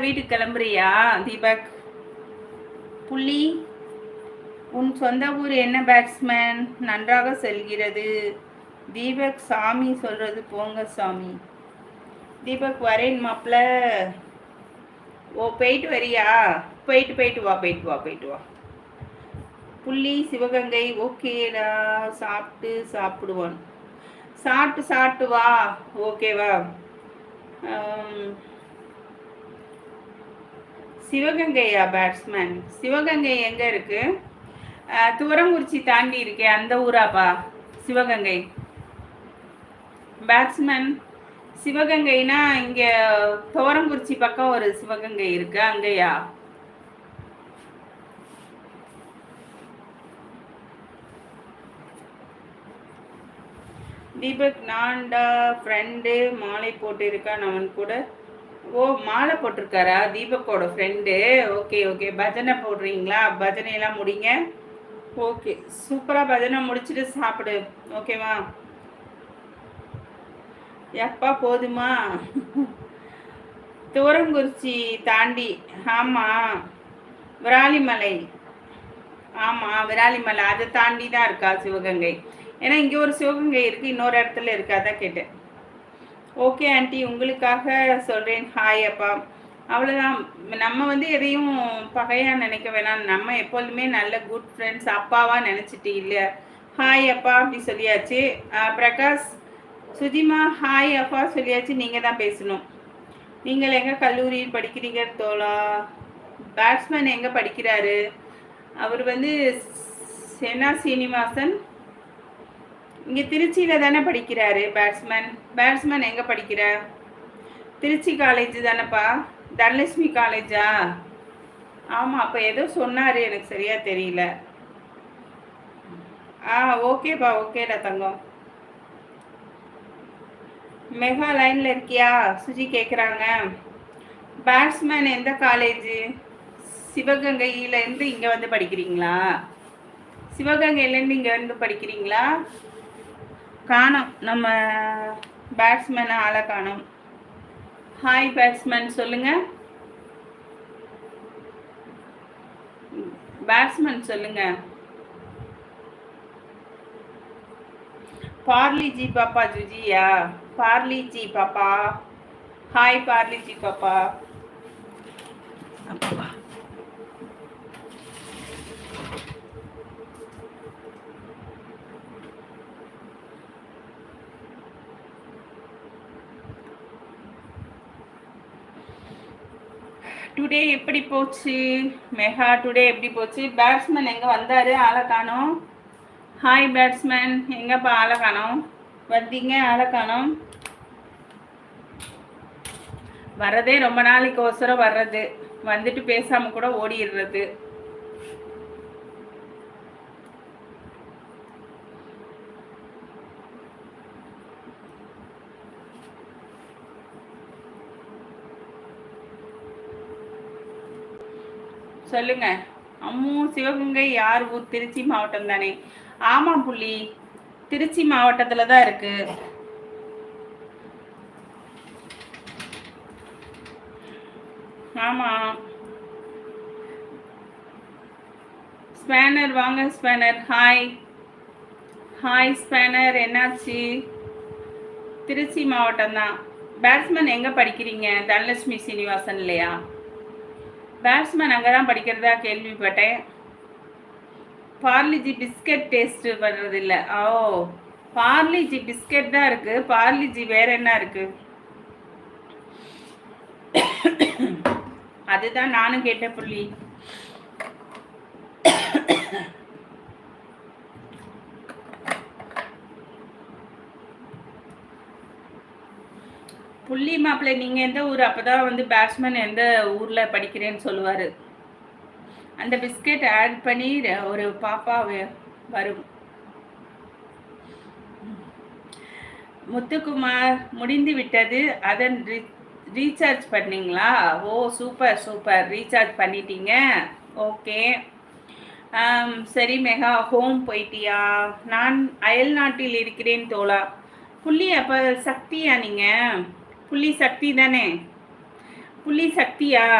வீட்டுக்கு கிளம்புறியா தீபக்? புள்ளி உன் சொந்த ஊர் என்ன பேட்ஸ்மேன் நன்றாக செல்கிறது. தீபக் சாமி சொல்றது போங்க சாமி. தீபக் வரேன் மாப்பிள்ள ஓ போயிட்டு வரியா? போயிட்டு போயிட்டு வா போயிட்டு வா போயிட்டு வா. புள்ளி சிவகங்கை ஓகேடா சாப்பிட்டு சாப்பிடுவான். சாப்பிட்டு சாப்பிட்டு வா. ஓகேவா சிவகங்கையா பேட்ஸ்மேன் சிவகங்கை எங்க இருக்கு? துவரங்குறிச்சி தாண்டி இருக்கே அந்த ஊராப்பா சிவகங்கை. பேட்ஸ்மேன் சிவகங்கைனா இங்க துவரங்குறிச்சி பக்கம் ஒரு சிவகங்கை இருக்கு அங்கேயா? தீபக் நான்டா ஃப்ரெண்டு மாலை போட்டிருக்கான் அவன் கூட. ஓ மாலை போட்டிருக்காரா? தீபக்கோட ஃப்ரெண்டு ஓகே ஓகே பஜனை போடுறீங்களா? பஜனையெல்லாம் முடிங்க. ஓகே சூப்பராக பஜனை முடிச்சுட்டு சாப்பிடு. ஓகேவா எப்பா போதுமா? துவரங்குறிச்சி தாண்டி. ஆமாம் விராலிமலை. ஆமாம் விராலிமலை. அதை தாண்டி தான் இருக்கா சிவகங்கை. ஏன்னா இங்கே ஒரு சிவகங்கை இருக்குது இன்னொரு இடத்துல இருக்காதான் கேட்டேன். ஓகே ஆண்டி உங்களுக்காக சொல்கிறேன் ஹாய் அப்பா. அவ்வளோதான் நம்ம வந்து எதையும் பகையாக நினைக்க வேணாம். நம்ம எப்பொழுதுமே நல்ல குட் ஃப்ரெண்ட்ஸ் அப்பாவாக நினச்சிட்டு இல்லை. ஹாய் அப்பா. அப்படி சொல்லியாச்சு. பிரகாஷ் சுஜிமா ஹாய் அப்பா சொல்லியாச்சு. நீங்கள் தான் பேசணும். நீங்கள் எங்கே கல்லூரியில் படிக்கிறீங்க தோலா பேட்ஸ்மேன் எங்கே படிக்கிறாரு? அவர் வந்து சென்னா சீனிவாசன் இங்கே திருச்சியில் தானே படிக்கிறாரு பேட்ஸ்மேன் பேட்ஸ்மேன் எங்கே படிக்கிற? திருச்சி காலேஜ் தானேப்பா. தனலட்சுமி காலேஜா ஆமாம் அப்போ ஏதோ சொன்னார் எனக்கு சரியாக தெரியல. ஆ ஓகேப்பா ஓகேடா தங்கம். மெகா லைனில் இருக்கியா? சுஜி கேட்குறாங்க பேட்ஸ்மேன் எந்த காலேஜு சிவகங்கையிலேருந்து இங்கே வந்து படிக்கிறீங்களா? சிவகங்கையிலேருந்து இங்கே வந்து படிக்கிறீங்களா? காணோம். நம்ம பேட்ஸ்மேனை ஆளை காணோம். ஹாய் பேட்ஸ்மேன் சொல்லுங்க. பேட்ஸ்மேன் சொல்லுங்க. பார்லி ஜி பாப்பா ஜுஜியா? பார்லி ஜி பாப்பா. ஹாய் பார்லி ஜி பாப்பா. அப்பா டுடே எப்படி போச்சு? மெகா டுடே எப்படி போச்சு? பேட்ஸ்மேன் எங்கே வந்தார்? ஆளை காணோம். ஹாய் பேட்ஸ்மேன் எங்கப்பா ஆளை காணோம்? வந்தீங்க ஆளை காணோம். வர்றதே ரொம்ப நாளைக்கு ஒசரம் வர்றது. வந்துட்டு பேசாமல் கூட ஓடிடுறது. சொல்லுங்க. அம்மு சிவகங்கை யார் ஊர் திருச்சி மாவட்டம் தானே? ஆமாம் புள்ளி. திருச்சி மாவட்டத்துல தான் இருக்கு. ஆமா. ஸ்பேனர் வாங்க ஸ்பேனர். ஹாய். ஹாய் ஸ்பேனர் என்னாச்சு? திருச்சி மாவட்டம் தான். பேட்ஸ்மேன் எங்கே படிக்கிறீங்க? தனலட்சுமி சீனிவாசன் இல்லையா? பேட்ஸ்மேன் அங்கே தான் படிக்கிறதா கேள்விப்பட்டேன். பார்லிஜி பிஸ்கட் டேஸ்ட்டு பண்ணுறது இல்லை ஓ பார்லிஜி பிஸ்கட் தான் இருக்குது பார்லிஜி வேற என்ன இருக்குது அதுதான் நானும் கேட்ட புள்ளி. புள்ளி மாப்பிள்ளை நீங்கள் எந்த ஊர்? அப்போ தான் வந்து பேட்ஸ்மேன் எந்த ஊரில் படிக்கிறேன்னு சொல்லுவார். அந்த பிஸ்கெட் ஆட் பண்ணி ஒரு பாப்பா வரும். முத்துக்குமார் முடிந்து விட்டது. அதன் ரீ ரீசார்ஜ் பண்ணீங்களா? ஓ சூப்பர் சூப்பர் ரீசார்ஜ் பண்ணிட்டீங்க. ஓகே. சரி மெகா ஹோம் போயிட்டியா? நான் அயல் நாட்டில் இருக்கிறேன் தோழா. புள்ளி அப்போ சக்தியா நீங்கள் புள்ளி சக்தி தானே புலி சக்தியா